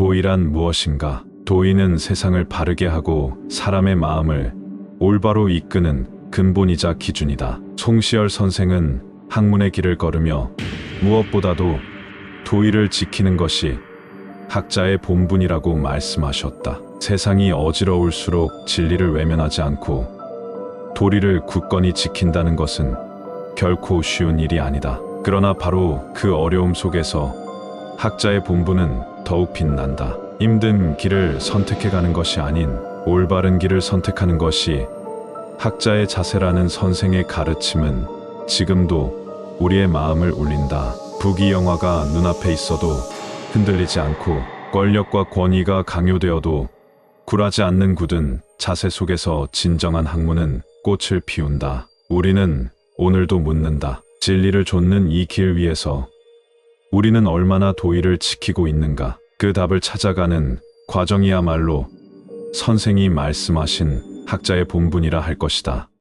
도의란 무엇인가? 도의는 세상을 바르게 하고 사람의 마음을 올바로 이끄는 근본이자 기준이다. 송시열 선생은 학문의 길을 걸으며 무엇보다도 도의를 지키는 것이 학자의 본분이라고 말씀하셨다. 세상이 어지러울수록 진리를 외면하지 않고 도리를 굳건히 지킨다는 것은 결코 쉬운 일이 아니다. 그러나 바로 그 어려움 속에서 학자의 본분은 더욱 빛난다. 힘든 길을 선택해가는 것이 아닌 올바른 길을 선택하는 것이 학자의 자세라는 선생의 가르침은 지금도 우리의 마음을 울린다. 부귀 영화가 눈앞에 있어도 흔들리지 않고 권력과 권위가 강요되어도 굴하지 않는 굳은 자세 속에서 진정한 학문은 꽃을 피운다. 우리는 오늘도 묻는다. 진리를 좇는 이 길 위에서 우리는 얼마나 도의를 지키고 있는가? 그 답을 찾아가는 과정이야말로 선생이 말씀하신 학자의 본분이라 할 것이다.